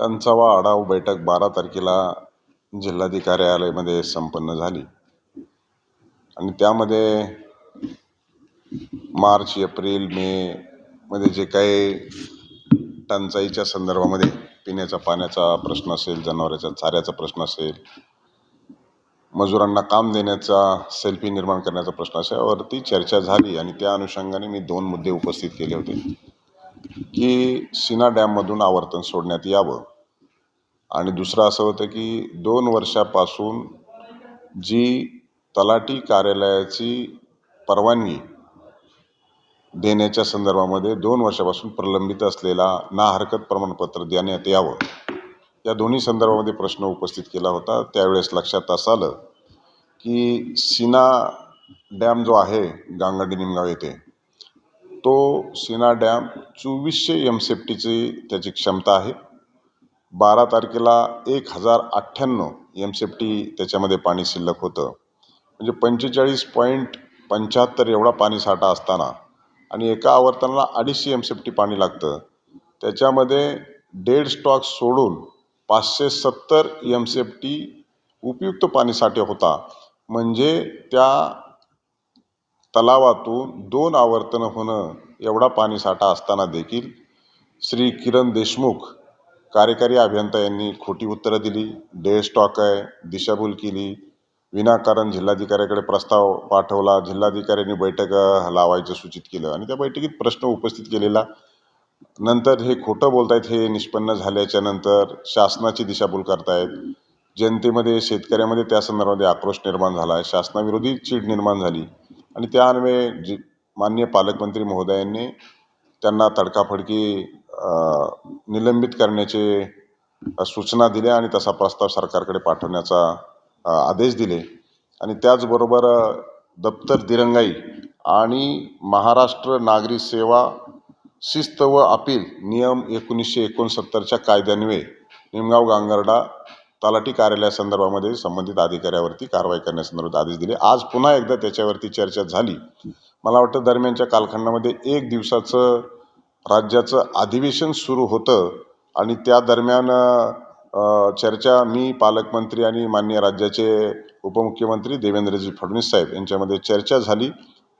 टंचावा आढावा बैठक बारा तारखेला जिल्हाधिकारी कार्यालयामध्ये संपन्न झाली. आणि त्यामध्ये मार्च एप्रिल मे मध्ये जे काही टंचाईच्या संदर्भामध्ये पिण्याच्या पाण्याचा प्रश्न असेल जनावरांच्या चाऱ्याचा प्रश्न असेल मजुरांना काम देण्याचा सेल्फी निर्माण करण्याचा प्रश्न अशावरती चर्चा झाली. आणि त्या अनुषंगाने मी दोन मुद्दे उपस्थित केले होते. की सिना डॅममधून आवर्तन सोडण्यात यावं. आणि दुसरं असं होतं की दोन वर्षापासून जी तलाठी कार्यालयाची परवानगी देण्याच्या संदर्भामध्ये दोन वर्षापासून प्रलंबित असलेला ना हरकत प्रमाणपत्र देण्यात यावं. या दोन्ही संदर्भामध्ये प्रश्न उपस्थित केला होता. त्यावेळेस लक्षात असं आलं की सिना डॅम जो आहे गांगडी निमगाव येथे तो सिना डॅम चोवीसशे एम सेफ्टीची त्याची क्षमता आहे. बारा तारखेला एक हजार अठ्ठ्याण्णव एम सेफ्टी त्याच्यामध्ये पाणी शिल्लक होतं. म्हणजे पंचेचाळीस पॉईंट पंच्याहत्तर एवढा पाणीसाठा असताना आणि एका आवर्तनाला अडीचशे एम सेफ्टी पाणी लागतं. त्याच्यामध्ये डेड स्टॉक सोडून पाचशे सत्तर एम सेफ्टी उपयुक्त पाणीसाठे होता. म्हणजे त्या तलावातून दोन आवर्तनं होणं एवढा पाणीसाठा असताना देखील श्री किरण देशमुख कार्यकारी अभियंता यांनी खोटी उत्तरं दिली डेस्टॉक आहे दिशाभूल केली. विनाकारण जिल्हाधिकाऱ्याकडे प्रस्ताव पाठवला. जिल्हाधिकाऱ्यांनी बैठक लावायचं सूचित केलं आणि त्या बैठकीत प्रश्न उपस्थित केलेला. नंतर हे खोटं बोलतायत हे निष्पन्न झाल्याच्यानंतर शासनाची दिशाभूल करतायत. जनतेमध्ये शेतकऱ्यामध्ये त्या संदर्भामध्ये आक्रोश निर्माण झाला आहे शासनाविरोधी चीड निर्माण झाली. आणि त्यान्वये जी माननीय पालकमंत्री महोदयांनी त्यांना तडकाफडकी निलंबित करण्याचे सूचना दिल्या आणि तसा प्रस्ताव सरकारकडे पाठवण्याचा आदेश दिले. आणि त्याचबरोबर दप्तर दिरंगाई आणि महाराष्ट्र नागरी सेवा शिस्त व अपील नियम एकोणीसशे एकोणसत्तरच्या कायद्यान्वये निमगाव गांगर्डा तलाठी कार्यालयासंदर्भामध्ये संबंधित अधिकाऱ्यावरती कारवाई करण्यासंदर्भात आदेश दिले. आज पुन्हा एकदा त्याच्यावरती चर्चा झाली. मला वाटतं दरम्यानच्या कालखंडामध्ये एक दिवसाचं राज्याचं अधिवेशन सुरू होतं आणि त्या दरम्यान चर्चा मी पालकमंत्री आणि मान्य राज्याचे उपमुख्यमंत्री देवेंद्रजी फडणवीस साहेब यांच्यामध्ये चर्चा झाली.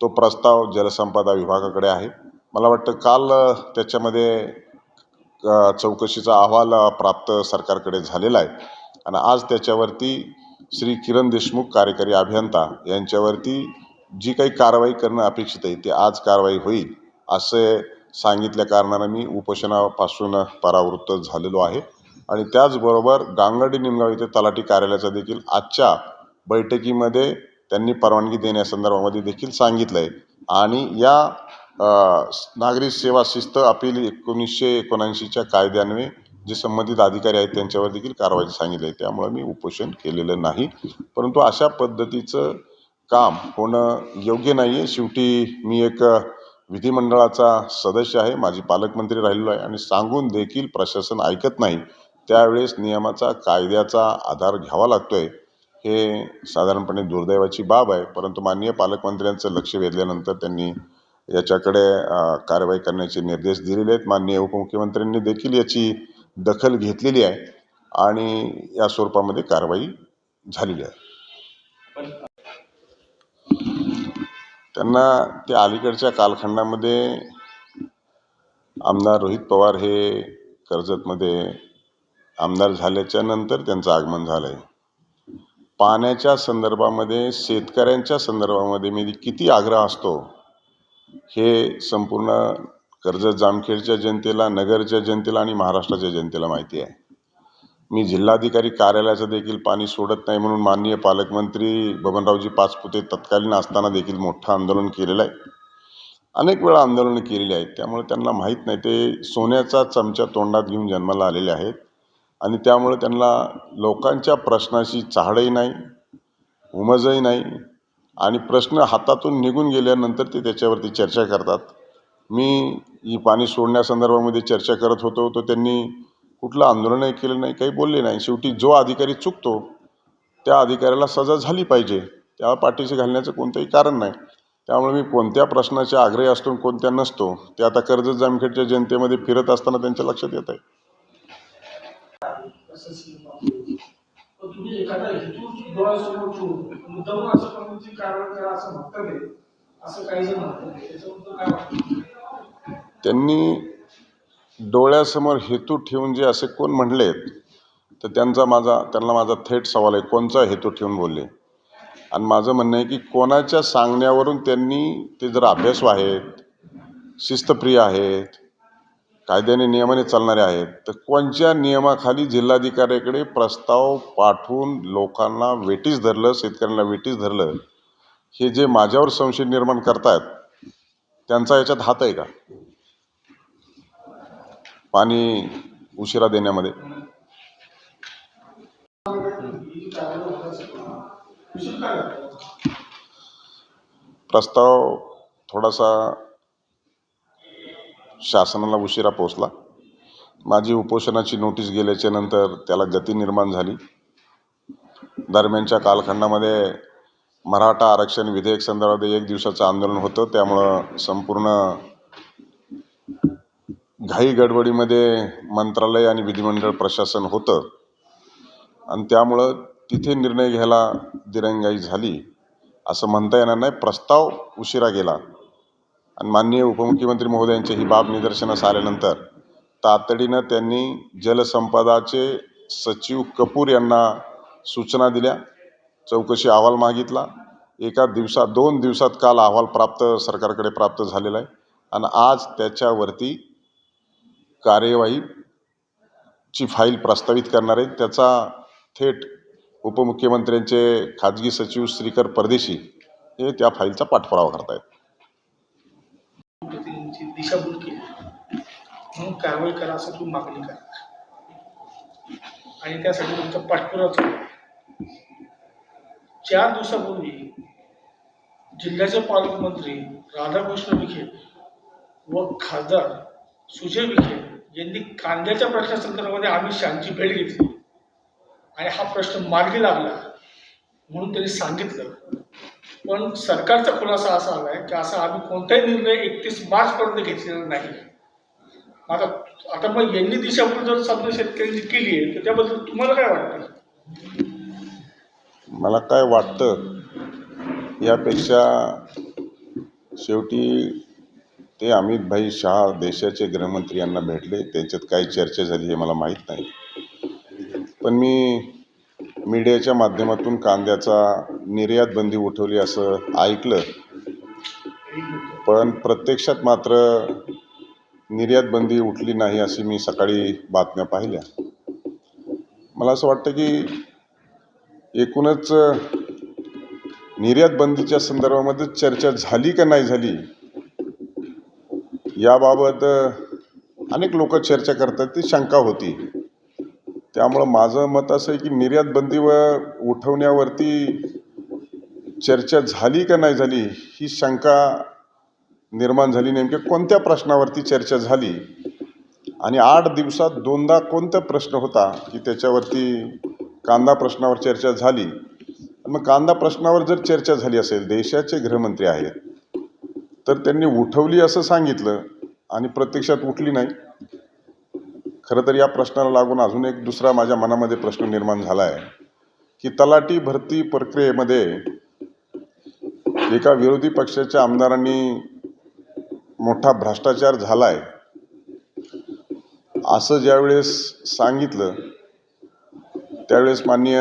तो प्रस्ताव जलसंपदा विभागाकडे आहे. मला वाटतं काल त्याच्यामध्ये चौकशीचा अहवाल प्राप्त सरकारकडे झालेला आहे. आणि आज त्याच्यावरती श्री किरण देशमुख कार्यकारी अभियंता यांच्यावरती जी काही कारवाई करणं अपेक्षित आहे ते आज कारवाई होईल असे सांगितल्या कारणानं मी उपोषणापासून परावृत्त झालेलो आहे. आणि त्याचबरोबर गांगर्डी निमगाव येथे तलाठी कार्यालयाचा देखील आजच्या बैठकीमध्ये त्यांनी परवानगी देण्यासंदर्भामध्ये देखील सांगितलं आहे आणि या नागरी सेवा शिस्त अपील एकोणीसशे एकोणऐंशीच्या कायद्यान्वये जे संबंधित अधिकारी आहेत त्यांच्यावर देखील कारवाई सांगितली आहे. त्यामुळे मी उपोषण केलेलं नाही. परंतु अशा पद्धतीचं काम होणं योग्य नाही आहे शेवटी मी एक विधिमंडळाचा सदस्य आहे माझी पालकमंत्री राहिलेलो आहे आणि सांगून देखील प्रशासन ऐकत नाही त्यावेळेस नियमाचा कायद्याचा आधार घ्यावा लागतो आहे हे साधारणपणे दुर्दैवाची बाब आहे. परंतु माननीय पालकमंत्र्यांचं लक्ष वेधल्यानंतर त्यांनी याच्याकडे कारवाई करण्याचे निर्देश दिलेले आहेत. माननीय उपमुख्यमंत्र्यांनी देखील याची दखल घेतलेली आहे आणि या स्वरूपामध्ये कारवाई झालेली आहे. त्यांना त्या अलीकडच्या कालखंडामध्ये आमदार रोहित पवार हे कर्जतमध्ये आमदार झाल्याच्यानंतर त्यांचं आगमन झालं आहे पाण्याच्या संदर्भामध्ये शेतकऱ्यांच्या संदर्भामध्ये मी किती आग्रह असतो हे संपूर्ण कर्जत जामखेडच्या जनतेला नगरच्या जनतेला आणि महाराष्ट्राच्या जनतेला माहिती आहे. मी जिल्हाधिकारी कार्यालयाचं देखील पाणी सोडत नाही म्हणून माननीय पालकमंत्री बबनरावजी पाचपुते तत्कालीन असताना देखील मोठं आंदोलन केलेलं आहे. अनेक वेळा आंदोलनं केलेली आहेत. त्यामुळे त्यांना माहीत नाही. ते सोन्याचा चमचा तोंडात घेऊन जन्माला आलेले आहेत. आणि त्यामुळे त्यांना लोकांच्या प्रश्नाशी चाहडही नाही उमजही नाही आणि प्रश्न हातातून निघून गेल्यानंतर ते त्याच्यावरती चर्चा करतात. मी ही पाणी सोडण्यासंदर्भामध्ये चर्चा करत होतो तर त्यांनी कुठलं आंदोलनही केलं नाही काही बोलले नाही. शेवटी जो अधिकारी चुकतो त्या अधिकाऱ्याला सजा झाली पाहिजे. त्याला पाठीशी घालण्याचं कोणतंही कारण नाही. त्यामुळे मी कोणत्या प्रश्नाचे आग्रही असतो कोणत्या नसतो ते आता कर्जत जामखेडच्या जनतेमध्ये फिरत असताना त्यांच्या लक्षात येत आहे. आहे. असं काही त्यांनी डोळ्यासमोर हेतू ठेवून जे असे कोण म्हणलेत तर त्यांचा माझा त्यांना माझा थेट सवाल आहे कोणचा हेतू ठेवून बोलले? आणि माझं म्हणणं आहे की कोणाच्या सांगण्यावरून त्यांनी ते जर अभ्यासू आहेत शिस्तप्रिय आहेत कायद्याने नियमाने चालणारे आहेत तर कोणच्या नियमाखाली जिल्हाधिकाऱ्याकडे प्रस्ताव पाठवून लोकांना वेटीस धरलं शेतकऱ्यांना वेटीस धरलं हे जे माझ्यावर संशय निर्माण करतायत त्यांचा याच्यात हात आहे का? पाणी उशिरा देण्यामध्ये. प्रस्ताव थोडासा शासनाला उशिरा पोचला माझी उपोषणाची नोटीस गेल्याच्यानंतर त्याला गती निर्माण झाली. दरम्यानच्या कालखंडामध्ये मराठा आरक्षण विधेयक संदर्भात एक दिवसाचं आंदोलन होतं. त्यामुळं संपूर्ण घाई गडबडीमध्ये मंत्रालय आणि विधिमंडळ प्रशासन होतं. आणि त्यामुळं तिथे निर्णय घ्यायला दिरंगाई झाली. असं म्हणता येणार नाही. प्रस्ताव उशिरा गेला. आणि माननीय उपमुख्यमंत्री महोदयांची ही बाब निदर्शनास आल्यानंतर तातडीनं त्यांनी जलसंपदाचे सचिव कपूर यांना सूचना दिल्या. चौकशी अहवाल मागितला. एका दिवसात दोन दिवसात काल अहवाल प्राप्त सरकारकडे प्राप्त झालेला आहे. आणि आज त्याच्यावरती कार्यवाहीची फाईल प्रस्तावित करणार आहे. त्याचा थेट उपमुख्यमंत्र्यांचे खाजगी सचिव श्रीकर परदेशी हे त्या फाईलचा पाठपुरावा करत आहेत आणि त्यासाठी तुमचा पाठपुरावा चार दिवसापूर्वी जिल्ह्याचे पालकमंत्री राधाकृष्ण विखे व खासदार सुजय विखे यांनी कांद्याच्या प्रश्नासंदर्भामध्ये आम्ही शहाची भेट घेतली. आणि हा प्रश्न मार्गी लागला म्हणून त्यांनी सांगितलं. पण सरकारचा खुलासा असा आला आहे की असा आम्ही कोणताही निर्णय एकतीस मार्चपर्यंत घेतलेला नाही. आता आता मग यांनी दिशाभूल जर समजा शेतकऱ्यांची केली आहे तर त्याबद्दल तुम्हाला काय वाटतं? मला काय वाटतं यापेक्षा शेवटी ते अमितभाई शहा देशाचे गृहमंत्री यांना भेटले. त्यांच्यात काय चर्चा झाली हे मला माहीत नाही. पण मी मीडियाच्या माध्यमातून कांद्याचा निर्यात बंदी उठवली असं ऐकलं. पण प्रत्यक्षात मात्र निर्यात बंदी उठली नाही अशी मी सकाळी बातम्या पाहिल्या. मला असं वाटतं की एकूणच निर्यात बंदीच्या संदर्भामध्ये चर्चा झाली का नाही झाली याबाबत अनेक लोक चर्चा करतात. ती शंका होती. त्यामुळं माझं मत असं आहे की निर्यात बंदीवर उठवण्यावरती चर्चा झाली का नाही झाली ही शंका निर्माण झाली नेमक्या कोणत्या प्रश्नावरती चर्चा झाली? आणि आठ दिवसात दोनदा कोणता प्रश्न होता की त्याच्यावरती कांदा प्रश्नावर चर्चा झाली? मग कांदा प्रश्नावर जर चर्चा झाली असेल देशाचे गृहमंत्री आहेत तर त्यांनी उठवली असं सांगितलं आणि प्रत्यक्षात उठली नाही. खरं तर या प्रश्नाला लागून अजून एक दुसरा माझ्या मनामध्ये प्रश्न निर्माण झाला आहे की तलाठी भरती प्रक्रियेमध्ये एका विरोधी पक्षाच्या आमदारांनी मोठा भ्रष्टाचार झाला आहे असं ज्यावेळेस सांगितलं त्यावेळेस माननीय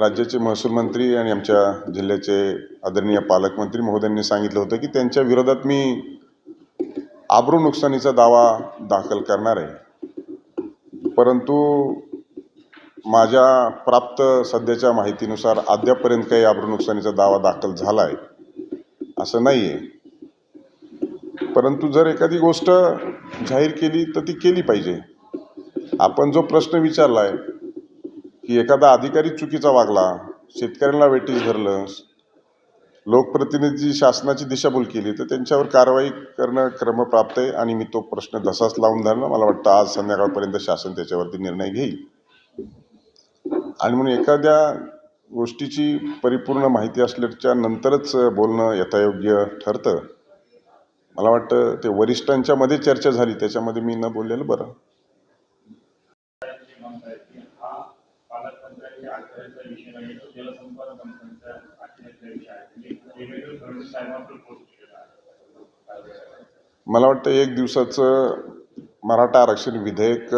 राज्याचे महसूल मंत्री आणि आमच्या जिल्ह्याचे आदरणीय पालकमंत्री महोदयांनी सांगितलं होतं की त्यांच्या विरोधात मी आबरू नुकसानीचा दावा दाखल करणार आहे. परंतु माझ्या प्राप्त सध्याच्या माहितीनुसार अद्यापर्यंत काही आबरू नुकसानीचा दावा दाखल झाला आहे असं नाही आहे परंतु जर एखादी गोष्ट जाहीर केली तर ती केली पाहिजे. आपण जो प्रश्न विचारला आहे की एखादा अधिकारी चुकीचा वागला शेतकऱ्यांना वेटीस धरलं लोकप्रतिनिधी शासनाची दिशाभूल केली तर त्यांच्यावर कारवाई करणं क्रमप्राप्त आहे आणि मी तो प्रश्न धसाच लावून धरणं मला वाटतं आज संध्याकाळपर्यंत शासन त्याच्यावरती निर्णय घेईल. आणि म्हणून एखाद्या गोष्टीची परिपूर्ण माहिती असल्याच्या नंतरच बोलणं यथायोग्य ठरतं. मला वाटतं ते वरिष्ठांच्यामध्ये चर्चा झाली त्याच्यामध्ये मी न बोललेलं बरं. विषय नाही तो जलसंपदा विषय आहे. आहे. मला वाटतं एक दिवसाचं मराठा आरक्षण विधेयक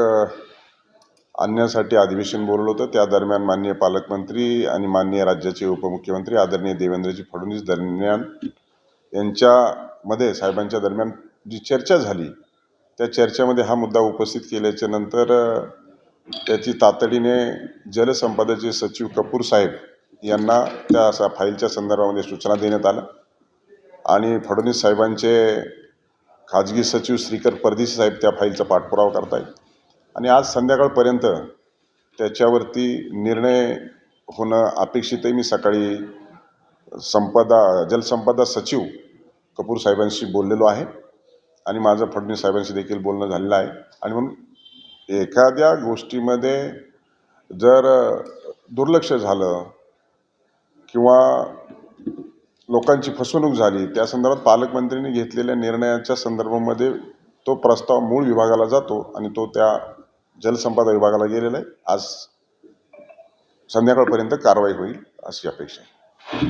आणण्यासाठी अधिवेशन बोलवलं होतं. त्या दरम्यान माननीय पालकमंत्री आणि माननीय राज्याचे उपमुख्यमंत्री आदरणीय देवेंद्रजी फडणवीस दरम्यान यांच्यामध्ये साहेबांच्या दरम्यान जी चर्चा झाली त्या चर्चेमध्ये हा मुद्दा उपस्थित केल्याच्यानंतर त्याची तातडीने जलसंपदाचे सचिव कपूर साहेब यांना त्या सा- फाईलच्या संदर्भामध्ये सूचना देण्यात आल्या. आणि फडणवीस साहेबांचे खाजगी सचिव श्रीकर परदेशी साहेब त्या फाईलचा पाठपुरावा करत आहेत आणि आज संध्याकाळपर्यंत त्याच्यावरती निर्णय होणं अपेक्षित आहे मी सकाळी संपदा जलसंपदा सचिव कपूर साहेबांशी बोललेलो आहे. आणि माझं फडणवीस साहेबांशी देखील बोलणं झालेलं आहे. आणि म्हणून एखाद्या गोष्टीमध्ये जर दुर्लक्ष झालं किंवा लोकांची फसवणूक झाली त्या संदर्भात पालकमंत्र्यांनी घेतलेल्या निर्णयाच्या संदर्भामध्ये तो प्रस्ताव मूळ विभागाला जातो आणि तो त्या जलसंपदा विभागाला गेलेला आहे. आज संध्याकाळपर्यंत कारवाई होईल अशी अपेक्षा आहे.